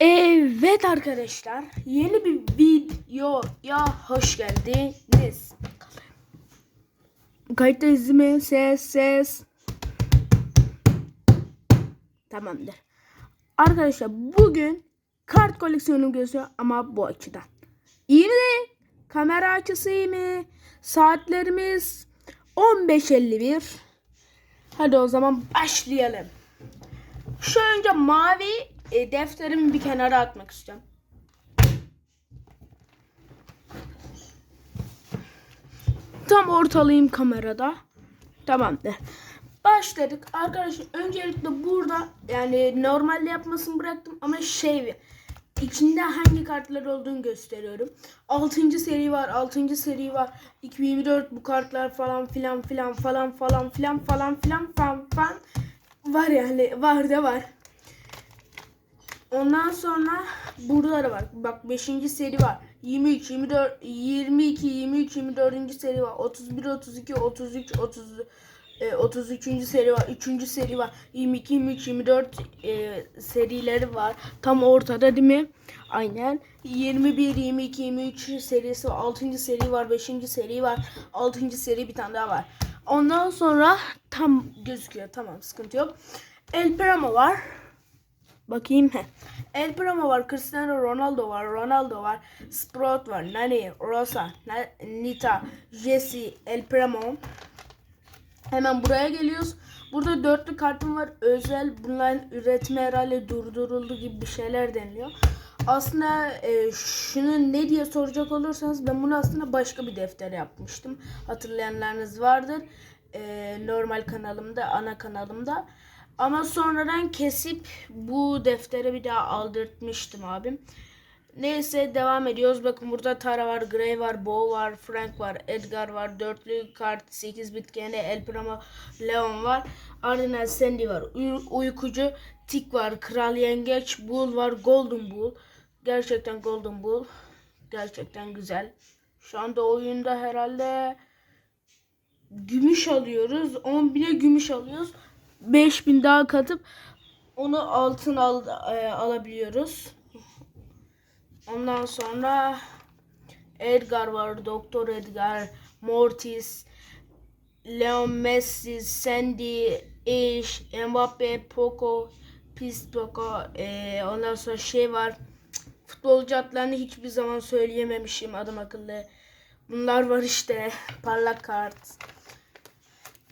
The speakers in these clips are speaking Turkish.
Evet arkadaşlar yeni bir videoya hoş geldiniz. Kayıttayız mi? Ses ses. Tamamdır. Arkadaşlar bugün kart koleksiyonum gözüyor ama bu açıdan. İyi mi? Kamera açısı iyi mi? Saatlerimiz 15.51. Hadi o zaman başlayalım. Şu önce mavi e, defterimi bir kenara atmak istiyorum. Tam ortalayayım kamerada. Tamamdır. Başladık. Arkadaşlar öncelikle burada yani normalde yapmasını bıraktım ama şey içinde hangi kartlar olduğunu gösteriyorum. 6. seri var, 6. seri var. 2024 bu kartlar falan filan filan falan falan filan falan filan falan falan var yani var da var. Ondan sonra burada da var. Bak 5. seri var. 23, 24, 22, 23, 24. seri var. 31, 32, 33, 30, e, 33. seri var. 3. seri var. 22, 23, 24 e, serileri var. Tam ortada değil mi? Aynen. 21, 22, 23 serisi var. 6. seri var. 5. seri var. 6. seri bir tane daha var. Ondan sonra tam gözüküyor. Tamam sıkıntı yok. El Primo var. Bakayım he. El Primo var, Cristiano Ronaldo var, Ronaldo var, Sprout var, Nani, Rosa, Nita, Jesse, El Primo. Hemen buraya geliyoruz. Burada dörtlü kartım var. Özel bunların üretme herhalde durduruldu gibi bir şeyler deniliyor. Aslında e, şunu ne diye soracak olursanız ben bunu aslında başka bir defter yapmıştım. Hatırlayanlarınız vardır. E, normal kanalımda, ana kanalımda. Ama sonradan kesip bu deftere bir daha aldırtmıştım abim. Neyse devam ediyoruz. Bakın burada Tara var, Gray var, Bo var, Frank var, Edgar var, dörtlü kart, 8 bit gene El Primo, Leon var. Ardından Sandy var, Uy- Uykucu, Tik var, Kral Yengeç, Bull var, Golden Bull. Gerçekten Golden Bull. Gerçekten güzel. Şu anda oyunda herhalde gümüş alıyoruz. 10 bine gümüş alıyoruz. 5000 daha katıp onu altın al, e, alabiliyoruz. Ondan sonra Edgar var, Doktor Edgar, Mortis, Leon Messi, Sandy, Ish, Mbappe, Poco, Pis Poco, e, ondan sonra şey var. Futbolcu adlarını hiçbir zaman söyleyememişim adam akıllı. Bunlar var işte. Parlak kart.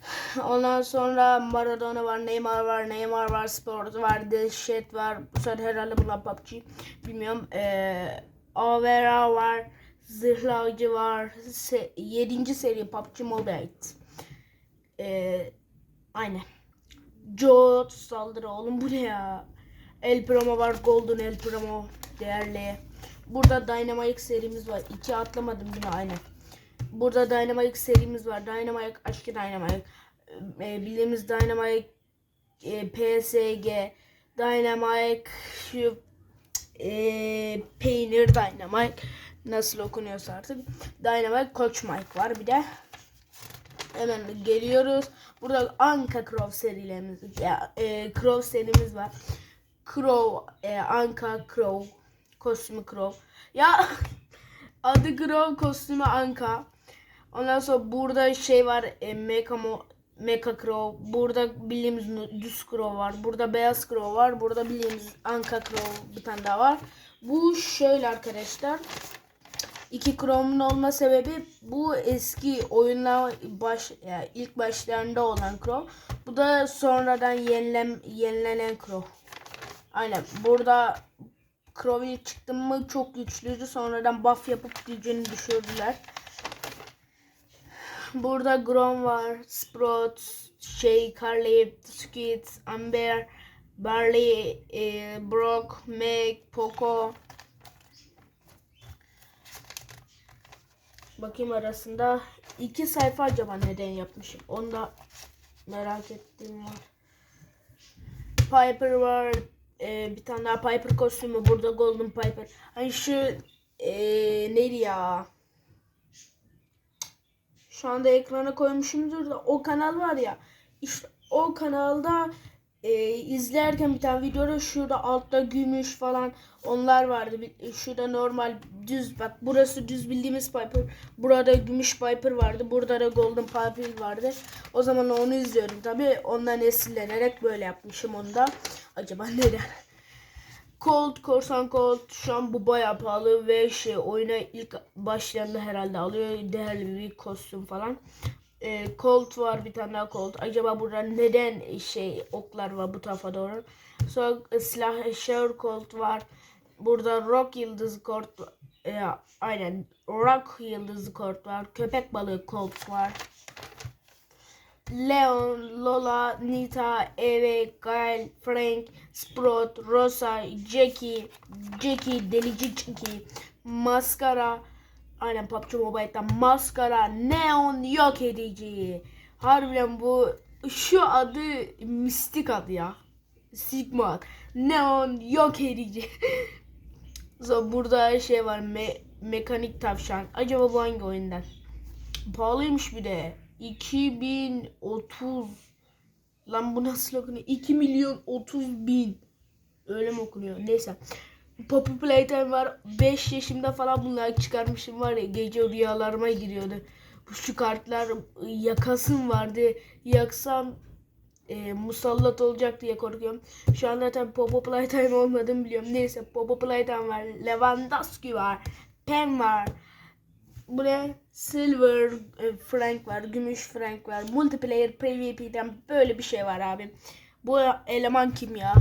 Ondan sonra Maradona var, Neymar var, Neymar var, Sport var, Dehşet var. Bu sefer herhalde bunlar PUBG. Bilmiyorum. Ee, Avera var, Zırhlı Avcı var. Se 7. seri PUBG Mobile. Ee, aynen. Joe saldırı oğlum bu ne ya? El Primo var, Golden El Primo değerli. Burada Dynamite serimiz var. İki atlamadım yine aynen. Burada Dynamite serimiz var. Dynamite, aşkı Dynamite. E, bildiğimiz Dynamite, e, PSG, Dynamite, şu e, peynir Dynamite nasıl okunuyorsa artık. Dynamite Coach Mike var bir de. Hemen geliyoruz. Burada Anka Crow serilerimiz, e, Crow serimiz var. Crow, e, Anka Crow, kostümü Crow. Ya adı Crow, kostümü Anka. Ondan sonra burada şey var, e, Mecha, Mo, Mecha Crow. Burada bildiğimiz düz Crow var. Burada beyaz Crow var. Burada bildiğimiz Anka Crow bir tane daha var. Bu şöyle arkadaşlar. İki Chrome'un olma sebebi bu eski oyunla baş yani ilk başlarında olan Chrome. Bu da sonradan yenilen yenilenen Chrome. Aynen. Burada Crow'u çıktı mı çok güçlüydü. Sonradan buff yapıp gücünü düşürdüler. Burada Grom var, Sprout, şey, Carly, Skid, Amber, Barley, e, Brock, Meg, Poco. Bakayım arasında iki sayfa acaba neden yapmışım? Onu da merak ettiğim var. Piper var. E, bir tane daha Piper kostümü. Burada Golden Piper. Hani şu e, neydi ya? Şu anda ekrana koymuşumdur da o kanal var ya. İşte o kanalda e, izlerken bir tane videoda şurada altta gümüş falan onlar vardı. Bir- Şurada normal düz bak burası düz bildiğimiz Piper. Burada gümüş Piper vardı. Burada da Golden Piper vardı. O zaman onu izliyorum tabi. Ondan esinlenerek böyle yapmışım onu da. Acaba neden? Colt, Korsan Colt şu an bu bayağı pahalı ve şey oyuna ilk başlarında herhalde alıyor. Değerli bir kostüm falan. Ee, Colt var bir tane daha Colt. Acaba burada neden şey oklar var bu tarafa doğru? Sonra e, silahşör Colt var. Burada Rock Yıldızı Colt. Ee, aynen Rock Yıldızı Colt var. Köpek balığı Colt var. Leon, Lola, Nita, Eve, Kyle, Frank, Sprout, Rosa, Jackie, Jackie, Delici Jackie, Maskara, aynen PUBG Mobile'dan Maskara, Neon yok edici. Harbiden bu şu adı mistik adı ya. Sigma. Neon yok edici. Sonra burada şey var me- mekanik tavşan. Acaba bu hangi oyundan? Pahalıymış bir de. 2030. Lan bu nasıl okunuyor? 2 milyon 30 bin. Öyle mi okunuyor? Neyse. Poppy Playtime var. 5 yaşımda falan bunları çıkarmışım var ya. Gece rüyalarıma giriyordu. Şu kartlar yakasım vardı. Yaksam e, musallat olacak diye korkuyorum. Şu an zaten Popo Playtime olmadığını biliyorum. Neyse Popo Playtime var. Lewandowski var. Pen var. Bu ne? Silver e, Frank var. Gümüş Frank var. Multiplayer PvP'den böyle bir şey var abi. Bu eleman kim ya?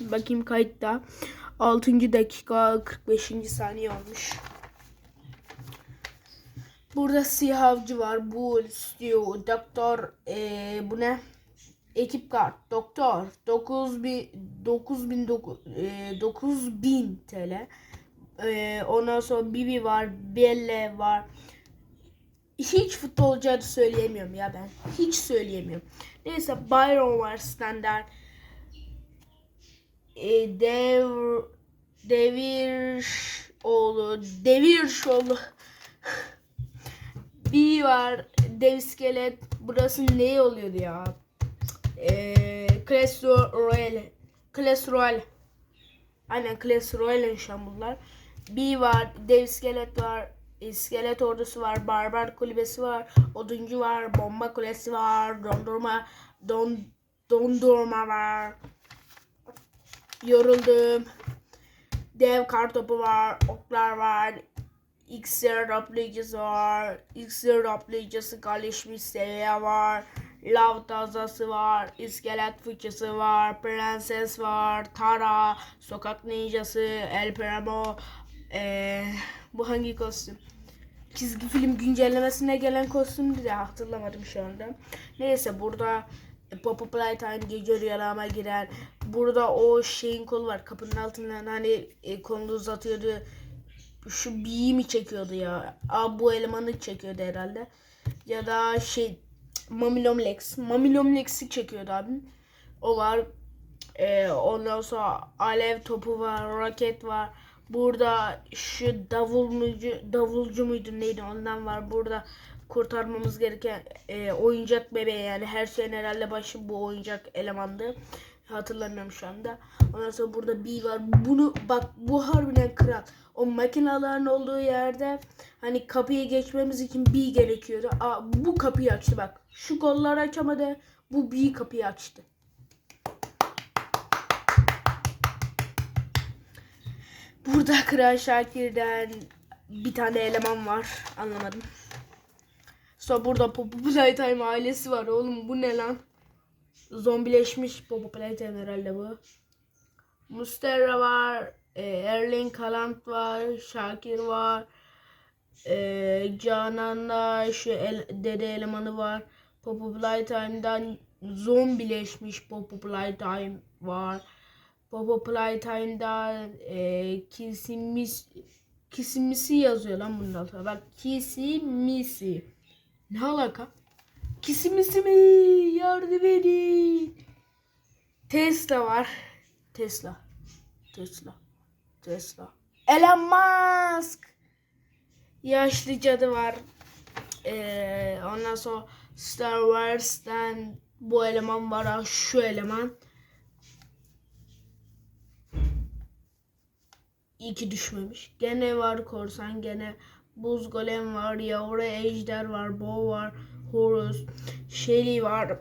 Bakayım kayıtta. 6. dakika 45. saniye olmuş. Burada siyah avcı var. Bull, Stu, Doktor, e, bu ne? Ekip kart, Doktor, 9000 9000 e, 9000 TL. E, ondan sonra Bibi var, Belle var. Hiç futbolcu adı söyleyemiyorum ya ben. Hiç söyleyemiyorum. Neyse Byron var standart. E, dev Devir oğlu Devir oğlu. Bir var dev iskelet. Burası ne oluyordu ya? Eee Clash Royale. Clash Royale. Aynen Clash Royale bunlar bir var dev iskelet var. İskelet ordusu var barbar kulübesi var oduncu var bomba kulesi var dondurma don dondurma var yoruldum dev kartopu var oklar var İksir toplayıcısı var. İksir toplayıcısı gelişmiş seviye var. Lav tazası var. iskelet fıçısı var. Prenses var. Tara. Sokak ninjası. El Primo. Ee, bu hangi kostüm? Çizgi film güncellemesine gelen kostümdü de hatırlamadım şu anda. Neyse burada Popo Playtime gece rüyalarıma girer. Burada o şeyin kolu var. Kapının altından hani e, kolunu uzatıyordu şu B'yi mi çekiyordu ya? Aa, bu elemanı çekiyordu herhalde. Ya da şey Mamilom Lex. Mamilom Lex'i çekiyordu abim. O var. Ee, ondan sonra alev topu var, roket var. Burada şu davulmucu, davulcu muydu neydi ondan var. Burada kurtarmamız gereken e, oyuncak bebeği yani her şeyin herhalde başı bu oyuncak elemandı. Hatırlamıyorum şu anda. Ondan sonra burada B var. Bunu bak bu harbiden kral. O makinaların olduğu yerde hani kapıyı geçmemiz için B gerekiyordu. Aa, bu kapıyı açtı bak. Şu kolları açamadı. Bu B kapıyı açtı. Burada Kral Şakir'den bir tane eleman var. Anlamadım. Sonra burada Popo Playtime ailesi var. Oğlum bu ne lan? Zombileşmiş Popo Playtime herhalde bu. Mustera var. e, Erling Haaland var. Şakir var. E, Canan'da şu el, dede elemanı var. Popo Playtime'dan zombileşmiş Popo Playtime var. Popo Playtime'da e, Kisimis Kisimisi yazıyor lan bunun altına. Bak Kisimisi. Ne alaka? Kisimisi mi? Yardım edin. Tesla var. Tesla. Tesla. Tesla. Elon Musk. Yaşlı cadı var. Ee, ondan sonra Star Wars'tan bu eleman var. Şu eleman. İyi ki düşmemiş. Gene var korsan gene buz golem var, yavru ejder var, bow var, horus, Shelly var.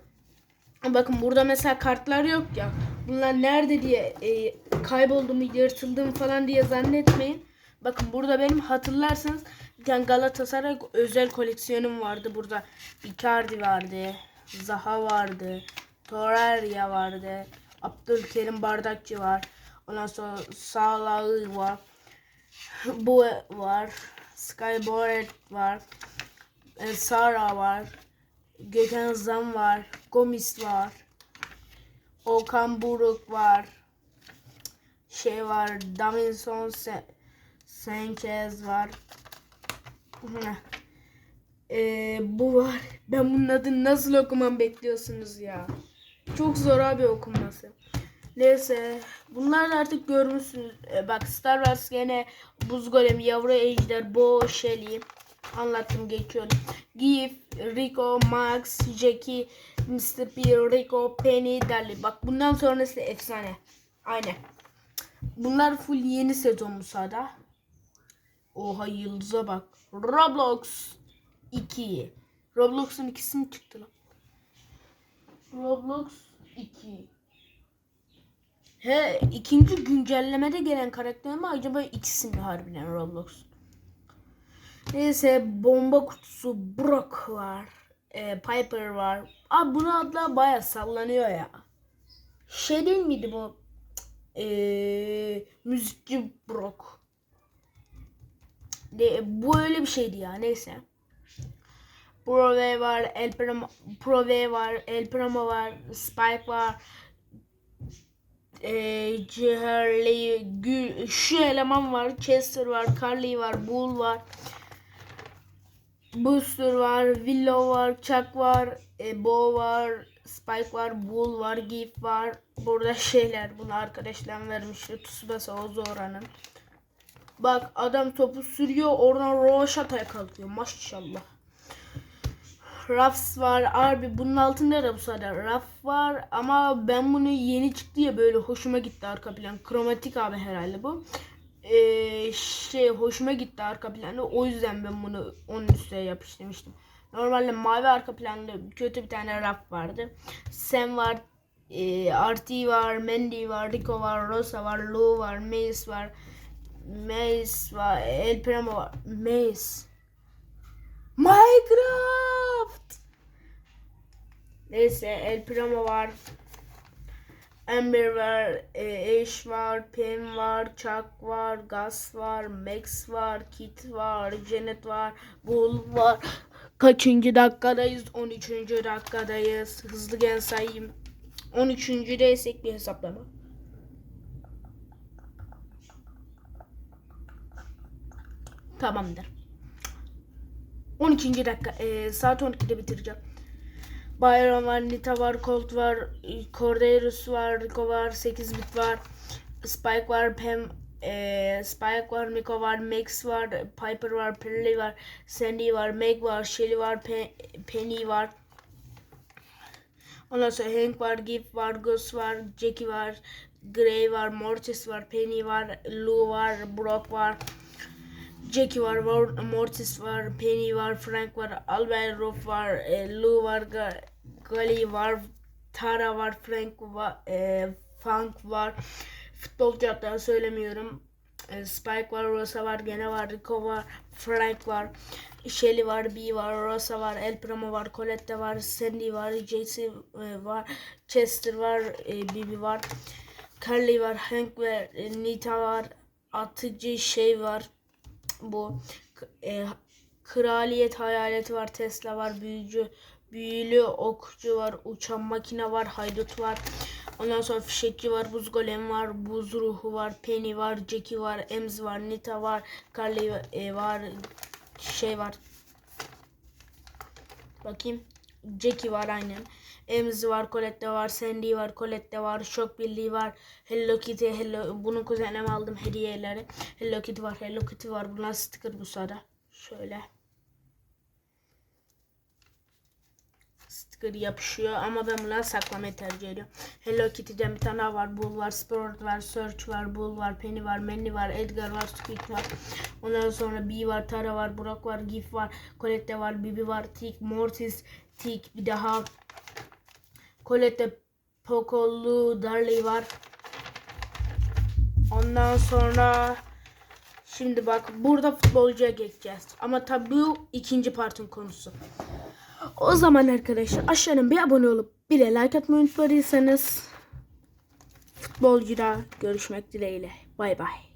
Bakın burada mesela kartlar yok ya. Bunlar nerede diye e, kayboldu mu, yırtıldı mı falan diye zannetmeyin. Bakın burada benim hatırlarsanız bir tane Galatasaray özel koleksiyonum vardı burada. Icardi vardı, Zaha vardı, Torreira vardı, Abdülkerim Bardakçı var. Ondan sonra Salah'ı var. Bu var. Sky Boret var. E, Sara var. Gökhan Zan var. Gomis var. Okan Buruk var. Şey var. Davinson Se Sanchez var. Ee, bu var. Ben bunun adını nasıl okumam bekliyorsunuz ya. Çok zor abi okunması. Neyse. Bunlar da artık görmüşsünüz. Ee, bak Star Wars gene Buz Golem, Yavru Ejder, Bo, Shelly. Anlattım geçiyorum. Gif, Rico, Max, Jackie, Mr. P, Rico, Penny, Dali. Bak bundan sonrası efsane. Aynen. Bunlar full yeni sezon Musa'da. Oha yıldıza bak. Roblox 2. Roblox'un ikisi mi çıktı lan? Roblox 2. He ikinci güncellemede gelen karakter mi acaba ikisi mi harbiden Roblox? Neyse bomba kutusu Brock var. E, Piper var. Abi bunu adlar baya sallanıyor ya. Şey değil miydi bu? E, müzikçi Brock. De, bu öyle bir şeydi ya neyse. Prove var, El Primo, Prove var, El Primo var, Spike var, e, Ciherli, Gül, şu eleman var, Chester var, Carly var, Bull var, Booster var, Willow var, Chuck var, e, Bo var, Spike var, Bull var, Gif var. Burada şeyler bunu arkadaşlar vermişti. Tsubasa Ozora'nın. Bak adam topu sürüyor oradan Roşata'ya kalkıyor maşallah. Ruffs var. Abi bunun altında da bu sırada Ruff var ama ben bunu yeni çıktı ya böyle hoşuma gitti arka plan. Kromatik abi herhalde bu. Ee, şey hoşuma gitti arka planı. O yüzden ben bunu onun üstüne yapıştırmıştım. Normalde mavi arka planlı kötü bir tane Ruff vardı. Sam var. E, RT var. Mandy var. Rico var. Rosa var. Lou var. Mace var. Mace var. El Primo var. Mace. Minecraft. Neyse El Primo var. Amber var, e, Ash var, Pam var, Chuck var, Gus var, Max var, Kit var, Janet var, Bull var. Kaçıncı dakikadayız? 13. dakikadayız. Hızlı gel sayayım. 13. deysek bir hesaplama. Tamamdır. 12. dakika. E, saat 12'de bitireceğim. Byron var, Nita var, Colt var, Corderus var, Rico var, 8 bit var, Spike var, Pam, e, Spike var, Miko var, Max var, Piper var, Pearly var, Sandy var, Meg var, Shelly var, Pe Penny var. Ondan sonra Hank var, Gif var, Gus var, Jackie var, Gray var, Mortis var, Penny var, Lou var, Brock var. Jackie var, var, Mortis var, Penny var, Frank var, Albert Ruff var, e, Lou var, Ga- Gali var, Tara var, Frank var, e, Funk var. Futbolcu hatta söylemiyorum. E, Spike var, Rosa var, gene var, Rico var, Frank var, Shelly var, B var, Rosa var, El Primo var, Colette var, Sandy var, JC e, var, Chester var, e, Bibi var, Carly var, Hank var, e, Nita var, atıcı şey var bu. E, kraliyet hayaleti var Tesla var büyücü büyülü okçu var uçan makine var haydut var. Ondan sonra fişekçi var buz golem var buz ruhu var Penny var Jackie var Ems var Nita var Carly e, var şey var. Bakayım. Jackie var aynen Ems var, Colette var, Sandy var, Colette var, Şok Birliği var, Hello Kitty, Hello, bunun kuzenime aldım hediyeleri. Hello Kitty var, Hello Kitty var. Bunlar sticker bu sırada. Şöyle. sticker yapışıyor ama ben bunları saklamayı tercih ediyorum. Hello Kitty'den bir tane var. Bull var, Sport var, Search var, Bull var, Penny var, Manny var, Edgar var, Squeak var. Ondan sonra Bee var, Tara var, Brock var, Gif var, Colette var, Bibi var, Tick, Mortis, Tick bir daha Colette, Pocollu, Darley var. Ondan sonra şimdi bak burada futbolcuya geçeceğiz. Ama tabii bu ikinci partın konusu. O zaman arkadaşlar aşağıdan bir abone olup bir de like atmayı unutmadıysanız futbolcuda görüşmek dileğiyle. Bay bay.